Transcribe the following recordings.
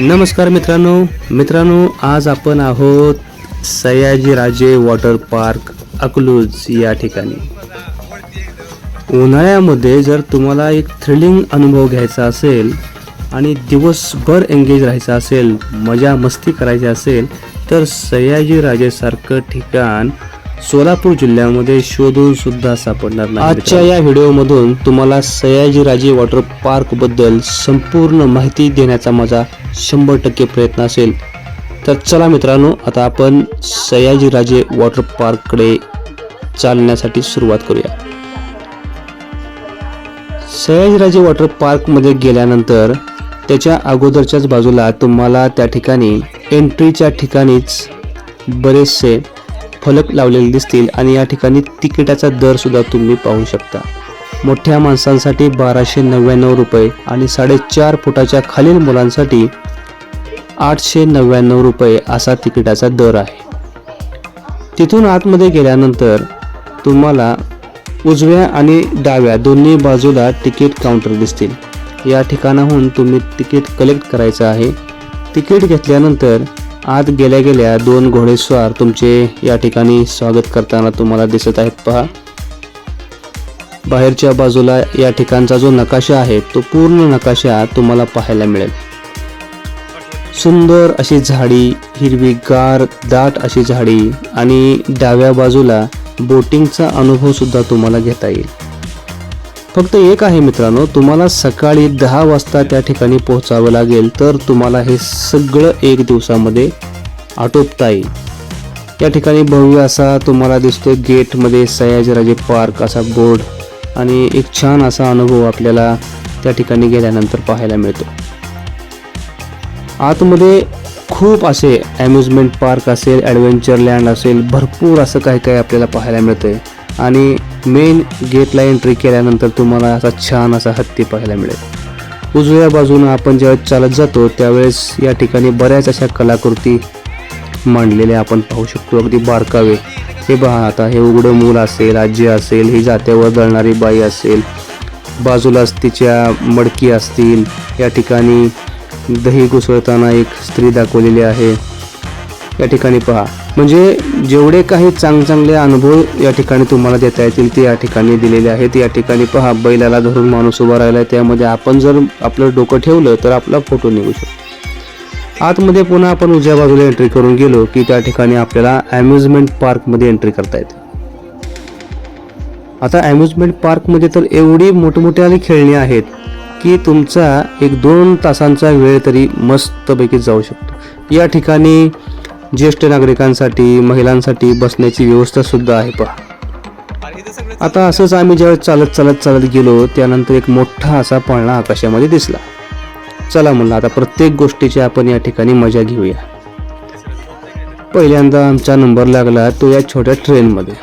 नमस्कार मित्रांनो. मित्रांनो आज आपण आहोत सयाजीराजे वॉटर पार्क अकलूज या ठिकाणी. उन्हाळ्यामध्ये जर तुम्हाला एक थ्रिलिंग अनुभव घ्यायचा असेल आणि दिवसभर एंगेज राहायचं असेल मजा मस्ती करायची असेल तर सयाजीराजेसारखं ठिकाण सोलापूर जिल्ह्यामध्ये शोधून सुद्धा सापडणार नाही आजच्या या व्हिडिओमधून तुम्हाला सयाजीराजे वॉटर पार्कबद्दल संपूर्ण माहिती देण्याचा माझा शंभर टक्के प्रयत्न असेल. तर चला मित्रांनो आता आपण सयाजीराजे वॉटर पार्ककडे चालण्यासाठी सुरुवात करूया. सयाजीराजे वॉटर पार्कमध्ये गेल्यानंतर त्याच्या अगोदरच्याच बाजूला तुम्हाला त्या ठिकाणी एंट्रीच्या ठिकाणीच बरेचसे फलक लावलेले दिसतील आणि या ठिकाणी तिकिटाचा दर सुद्धा तुम्ही पाहू शकता. मोठ्या माणसांसाठी बाराशे नव्याण्णव रुपये आणि साडेचार फुटाच्या खालील मुलांसाठी आठशे नव्याण्णव रुपये असा तिकिटाचा दर आहे. तिथून आतमध्ये गेल्यानंतर तुम्हाला उजव्या आणि डाव्या दोन्ही बाजूला तिकीट काउंटर दिसतील. या ठिकाणाहून तुम्ही तिकीट कलेक्ट करायचं आहे. तिकीट घेतल्यानंतर आत गेल्या गेल्या दोन घोडेस्वार तुमचे या ठिकाणी स्वागत करताना तुम्हाला दिसत आहेत. पहा. बाहेरच्या बाजूला या ठिकाणचा जो नकाशा आहे तो पूर्ण नकाशा तुम्हाला पाहायला मिळेल. सुंदर अशी झाडी हिरवीगार दाट अशी झाडी आणि डाव्या बाजूला बोटिंगचा अनुभव सुद्धा तुम्हाला घेता येईल. फक्त एक आहे मित्रांनो तुम्हाला सकाळी दहा वाजता त्या ठिकाणी पोहोचावं लागेल तर तुम्हाला हे सगळं एक दिवसामध्ये आटोपता येईल. या ठिकाणी भव्य असा तुम्हाला दिसतोय गेटमध्ये सयाजीराजे पार्क असा बोर्ड आणि एक छान असा अनुभव आपल्याला त्या ठिकाणी गेल्यानंतर पाहायला मिळतो. आतमध्ये खूप असे ॲम्युजमेंट पार्क असेल ॲडव्हेंचर लँड असेल भरपूर असं काही काही आपल्याला पाहायला मिळतं आहे आणि मेन गेटला एंट्री केल्यानंतर तुम्हाला असा छान असा हत्ती पाहायला मिळेल. उजव्या बाजूनं आपण ज्यावेळेस चालत जातो त्यावेळेस या ठिकाणी बऱ्याच अशा कलाकृती मांडलेल्या आपण पाहू शकतो. अगदी बारकावे. हे पहा आता हे उघडं मूल असेल आजी असेल ही जात्यावर दळणारी बाई असेल बाजूलाच तिच्या मडकी असतील या ठिकाणी दही घुसळताना एक स्त्री दाखवलेली आहे. या ठिकाणी पहा म्हणजे जेवढे काही चांगचांगले अनुभव या ठिकाणी तुम्हाला देता येतील ते या ठिकाणी दिलेले आहेत. या ठिकाणी पहा बैलाला धरून माणूस उभा राहिला त्यामध्ये आपण जर आपलं डोकं ठेवलं तर आपला फोटो निघू शकतो. आतमध्ये पुन्हा आपण उजव्या बाजूला एंट्री करून गेलो की त्या ठिकाणी आपल्याला ॲम्युजमेंट पार्कमध्ये एंट्री करता येते. आता ॲम्युजमेंट पार्कमध्ये तर एवढी मोठमोठ्याने खेळणी आहेत की तुमचा एक दोन तासांचा वेळ तरी मस्तपैकी जाऊ शकतो. या ठिकाणी ज्येष्ठ नागरिकांसाठी महिलांसाठी बसण्याची व्यवस्था सुद्धा आहे पहा. आता असंच आम्ही ज्यावेळेस चालत चालत चालत गेलो त्यानंतर एक मोठा असा पाळणा आकाशामध्ये दिसला. चला म्हणलं आता प्रत्येक गोष्टीची आपण या ठिकाणी मजा घेऊया. पहिल्यांदा आमचा नंबर लागला तो या छोट्या ट्रेनमध्ये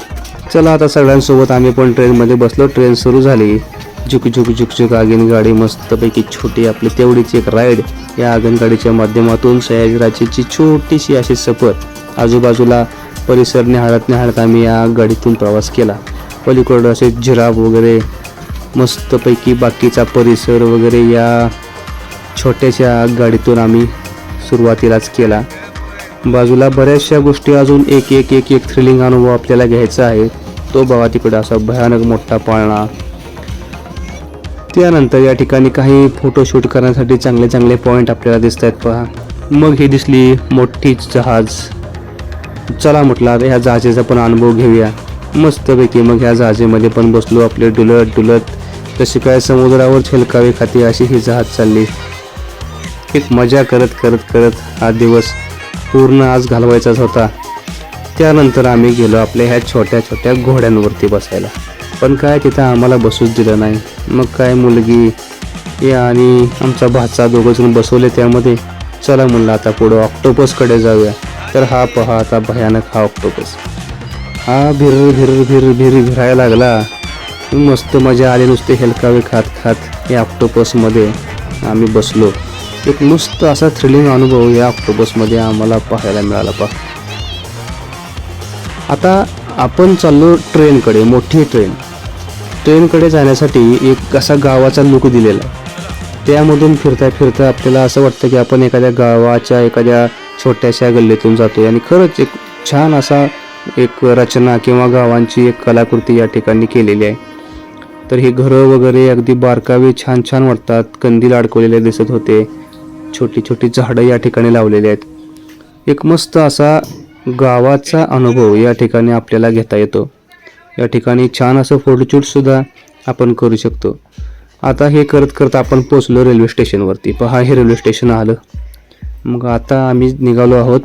चला आता सगळ्यांसोबत आम्ही पण ट्रेनमध्ये बसलो. ट्रेन सुरू झाली. झुक झुक झुक झुक आगीन गाडी मस्तपैकी छोटी आपली तेवढीच एक राईड या आगीनगाडीच्या माध्यमातून सयाजीराजेची छोटीशी अशी सफर आजूबाजूला परिसर निहाळत निहाळत आम्ही या गाडीतून प्रवास केला. पलीकडं असे जिराब वगैरे मस्तपैकी बाकीचा परिसर वगैरे या छोट्याशा गाडीतून आम्ही सुरुवातीलाच केला. बाजूला बऱ्याचशा गोष्टी अजून एक एक एक एक थ्रिलिंग अनुभव आपल्याला घ्यायचा आहे. तो बघा तिकडं असा भयानक मोठा पाळणा त्यानंतर या ठिकाणी काही फोटोशूट करण्यासाठी चांगले चांगले पॉईंट आपल्याला दिसत आहेत पहा. मग ही दिसली मोठी जहाज. चला म्हटलं ह्या जहाजेचा पण अनुभव घेऊया. मस्तपैकी मग ह्या जहाजेमध्ये पण बसलो आपले डुलत डुलत. जशी काय समुद्रावर छलकावे खाती अशी ही जहाज चालली. एक मजा करत करत करत हा दिवस पूर्ण आज घालवायचाच होता. त्यानंतर आम्ही गेलो आपल्या ह्या छोट्या छोट्या घोड्यांवरती बसायला. पण काय तिथं आम्हाला बसूच दिलं नाही. मग काय मुलगी या आणि आमचा भाचा दोघंजण बसवले त्यामध्ये. चला म्हणलं आता पुढं ऑक्टोपसकडे जाऊया. तर हा पहा आता भयानक हा ऑक्टोपस. हा भिर भिर भिर भिर भिरायला लागला. मस्त मजा आली नुसते हेलकावे खात खात या ऑक्टोपसमध्ये आम्ही बसलो. एक नुसतं असा थ्रिलिंग अनुभव या ऑक्टोपसमध्ये आम्हाला पाहायला मिळाला पा आता आपण चाललो ट्रेनकडे मोठी ट्रेन. ट्रेनकडे जाण्यासाठी एक असा गावाचा लुक दिलेला आहे. त्यामधून फिरता फिरता आपल्याला असं वाटतं की आपण एखाद्या गावाच्या एखाद्या छोट्याशा गल्लीतून जातो आणि खरंच एक छान असा एक रचना किंवा गावांची एक कलाकृती या ठिकाणी केलेली आहे. तर हे घरं वगैरे अगदी बारकावे छान छान वाटतात. कंदील अडकवलेले दिसत होते. छोटी छोटी झाडं या ठिकाणी लावलेली आहेत. एक मस्त असा गावाचा अनुभव या ठिकाणी आपल्याला घेता येतो. या ठिकाणी छान असं फोटोशूटसुद्धा आपण करू शकतो. आता हे करत करत आपण पोचलो रेल्वे स्टेशनवरती. पहा हे रेल्वे स्टेशन आलं. मग आता आम्ही निघालो आहोत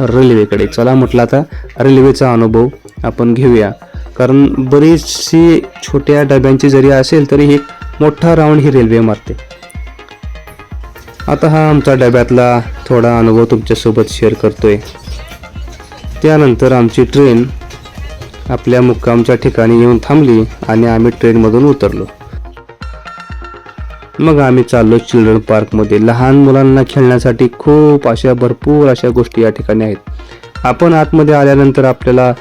रेल्वेकडे. चला म्हटलं आता रेल्वेचा अनुभव आपण घेऊया. कारण बरीचशी छोट्या डब्यांची जरी असेल तरी एक मोठा राऊंड ही रेल्वे मारते. आता हा आमचा डब्यातला थोडा अनुभव तुमच्यासोबत शेअर करतोय. त्यानंतर आमची ट्रेन आपल्या मुक्कामच्या ठिकाणी येऊन थांबली आणि आम्ही ट्रेनमधून उतरलो. मग आम्ही चाललो चिल्ड्रन पार्कमध्ये. लहान मुलांना खेळण्यासाठी खूप अशा भरपूर अशा गोष्टी या ठिकाणी आहेत. आपण आतमध्ये आल्यानंतर आपल्याला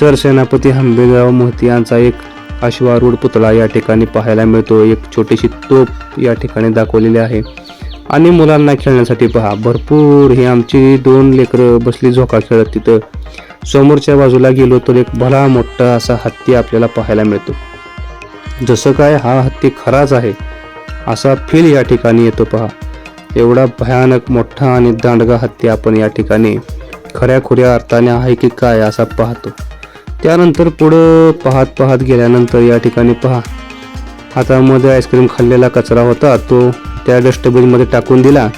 सरसेनापती हंबेगाव मोहिते यांचा एक अश्वारूढ पुतळा या ठिकाणी पाहायला मिळतो. एक छोटीशी तोप या ठिकाणी दाखवलेली आहे. आणि मुलांना खेळण्यासाठी पहा. भरपूर ही आमची दोन लेकरं बसली झोका खेळत तिथं. समोरच्या बाजूला गेलो तर एक भला मोठा असा हत्ती आपल्याला पाहायला मिळतो. जसं काय हा हत्ती खराच आहे असा फील या ठिकाणी येतो पहा. एवढा भयानक मोठा आणि दांडगा हत्ती आपण या ठिकाणी खऱ्या खुऱ्या अर्थाने आहे की काय असा पाहतो. त्यानंतर पुढं पाहत पाहत गेल्यानंतर या ठिकाणी पहा. हातामध्ये आईस्क्रीम खाल्लेला कचरा होता तो त्या डस्टबिनमध्ये टाकून दिला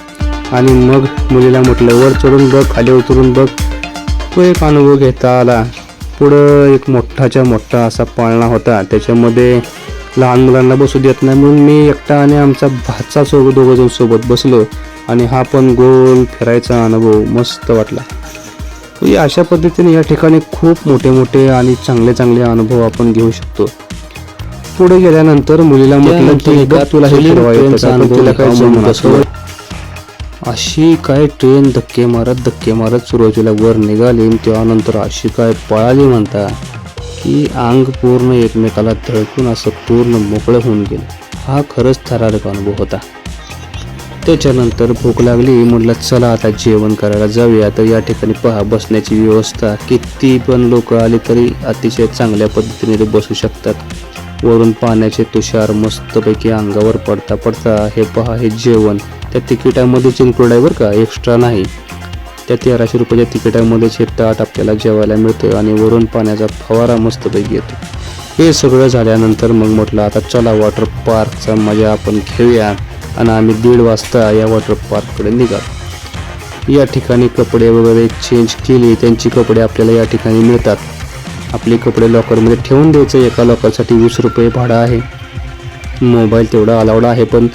आणि मग मुलीला म्हटलं वर चढून बघ खाली उतरून बघ. तो एक अनुभव घेता आला. पुढं एक मोठाच्या मोठा असा पाळणा होता. त्याच्यामध्ये लहान मुलांना बसू देत नाही म्हणून मी एकटा आणि आमचा भाचा सोबत दोघं जण सोबत बसलो आणि हा पण गोल फिरायचा अनुभव मस्त वाटला. अशा पद्धतीने या ठिकाणी खूप मोठे मोठे आणि चांगले चांगले अनुभव आपण घेऊ शकतो. पुढे गेल्यानंतर मुलीला म्हटलं की तुला हे तिला काय. अशी काय ट्रेन धक्के मारत धक्के मारत सुरुवातीला वर निघाली. त्यानंतर अशी काय पळाली म्हणता की अंग पूर्ण एकमेकाला धडकून असं पूर्ण मोकळं होऊन गेलं. हा खरंच थरारक अनुभव होता. त्याच्यानंतर भूक लागली. म्हटलं चला आता जेवण करायला जाऊया. तर या ठिकाणी पहा बसण्याची व्यवस्था किती पण लोक आले तरी अतिशय चांगल्या पद्धतीने ते बसू शकतात. वरून पाण्याचे तुषार मस्तपैकी अंगावर पडता पडता हे पहा हे जेवण. त्या तिकिटामध्येच इन्क्लूड आहे बरं का? एक्स्ट्रा नाही. त्या तेराशे रुपयाच्या तिकिटामध्येच हे ताट आपल्याला जेवायला मिळतं आणि वरून पाण्याचा फवारा मस्तपैकी येतो. हे सगळं झाल्यानंतर मग म्हटलं आता चला वॉटर पार्कचा मजा आपण घेऊया आणि आम्ही दीड वाजता या वॉटर पार्ककडे निघालो. या ठिकाणी कपडे वगैरे चेंज केले त्यांची कपडे आपल्याला या ठिकाणी मिळतात. आपले कपडे लॉकरमध्ये ठेवून द्यायचं. एका लॉकरसाठी वीस रुपये भाडं आहे. मोबाईल तेवढा अलाउड आहे पण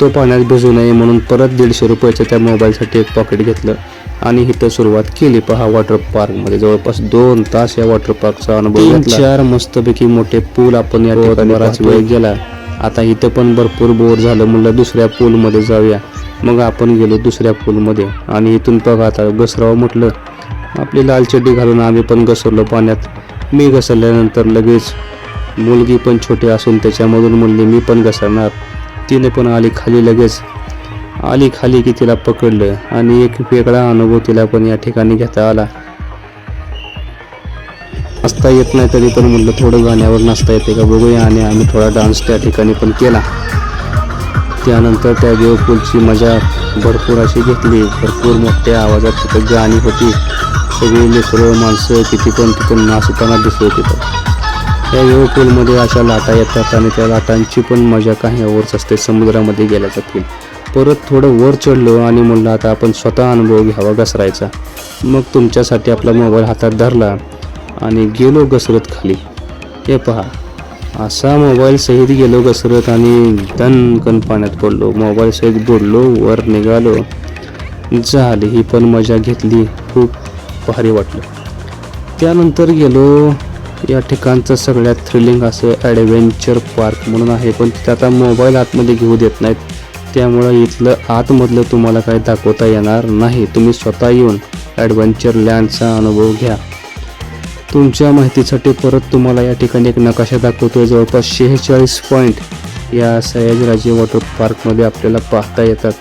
तो पाण्यात भिजू नये म्हणून परत दीडशे रुपयाचं त्या मोबाईलसाठी एक पॉकेट घेतलं आणि इथं सुरुवात केली. पहा वॉटर पार्कमध्ये जवळपास दोन तास या वॉटर पार्कचा अनुभव चार मस्तपैकी मोठे पूल आपण या ठिकाणी बराच वेळ गेला. आता इथं पण भरपूर बोर झालं म्हणलं दुसऱ्या पूलमध्ये जाऊया. मग आपण गेलो दुसऱ्या पूलमध्ये आणि इथून बघा आता घसरावं म्हटलं. आपली लाल चड्डी घालून आम्ही पण घसरलो पाण्यात. मी घसरल्यानंतर लगेच मुलगी पण छोटी असून त्याच्यामधून म्हणली मी पण घसरणार. तिने पण आली खाली लगेच. आली खाली की तिला पकडलं आणि एक वेगळा अनुभव तिला पण या ठिकाणी घेता आला. नाचता येत नाही तरी पण म्हटलं थोडं गाण्यावर नाचता येते का बघूया आणि आम्ही थोडा डान्स त्या ठिकाणी पण केला. त्यानंतर त्या देवपूलची मजा भरपूर अशी घेतली. भरपूर मोठ्या आवाजात तिथं गाणी होती. सगळी लेकरं माणसं किती पण तिथं नाचताना दिसत तिथं. त्या देवपूलमध्ये अशा लाटा येतात आणि त्या लाटांची पण मजा काही ओरच असते समुद्रामध्ये गेल्या फील परत थोडं वर चढलो आणि म्हणलं आता आपण स्वतः अनुभव घ्यावा घसरायचा. मग तुमच्यासाठी आपला मोबाईल हातात धरला आणि गेलो घसरत खाली. हे पहा. असा मोबाईल सहित गेलो घसरत आणि दणकन पाण्यात पडलो. मोबाईल सहित बुडलो वर निघालो. झाली ही पण मजा घेतली खूप भारी वाटलं. त्यानंतर गेलो या ठिकाणचं सगळ्यात थ्रिलिंग असं ॲडव्हेंचर पार्क म्हणून आहे. पण तिथे आता मोबाईल आतमध्ये घेऊ देत नाहीत. त्यामुळं इथलं आतमधलं तुम्हाला काही दाखवता येणार नाही. तुम्ही स्वतः येऊन ॲडव्हेंचर लँडचा अनुभव घ्या. तुमच्या माहितीसाठी परत तुम्हाला या ठिकाणी एक नकाशा दाखवतोय. जवळपास शेहेचाळीस पॉईंट या सयाजीराजे वॉटर पार्कमध्ये आपल्याला पाहता येतात.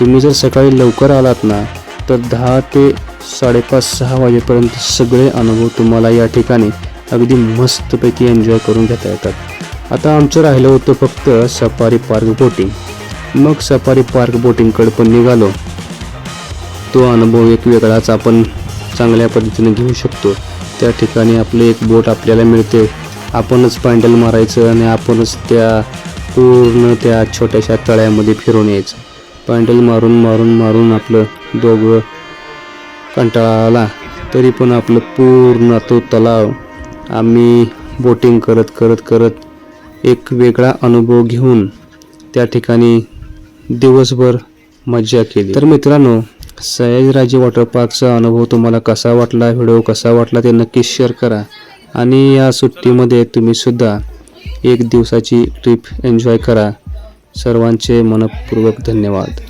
तुम्ही जर सकाळी लवकर आलात ना तर दहा ते साडेपाच सहा वाजेपर्यंत सगळे अनुभव तुम्हाला या ठिकाणी अगदी मस्तपैकी एन्जॉय करून घेता येतात. आता आमचं राहिलं होतं फक्त सफारी पार्क बोटिंग. मग सफारी पार्क बोटिंगकडे पण निघालो. तो अनुभव एक वेगळाच आपण चांगल्या पद्धतीने घेऊ शकतो. त्या ठिकाणी आपले एक बोट आपल्याला मिळते. आपणच पॅन्डल मारायचं आणि आपणच त्या पूर्ण त्या छोट्याशा तळ्यामध्ये फिरून यायचं. पॅन्डल मारून मारून मारून आपलं दोघं कंटाळा आला तरी पण आपलं पूर्ण तो तलाव आम्ही बोटिंग करत करत करत एक वेगळा अनुभव घेऊन त्या ठिकाणी दिवसभर मज्जा केली. तर मित्रांनो सयाजीराजे वॉटर पार्कचा अनुभव तुम्हाला कसा वाटला? व्हिडिओ कसा वाटला ते नक्कीच शेअर करा. आणि या सुट्टीमध्ये तुम्हीसुद्धा एक दिवसाची ट्रिप एन्जॉय करा. सर्वांचे मनपूर्वक धन्यवाद.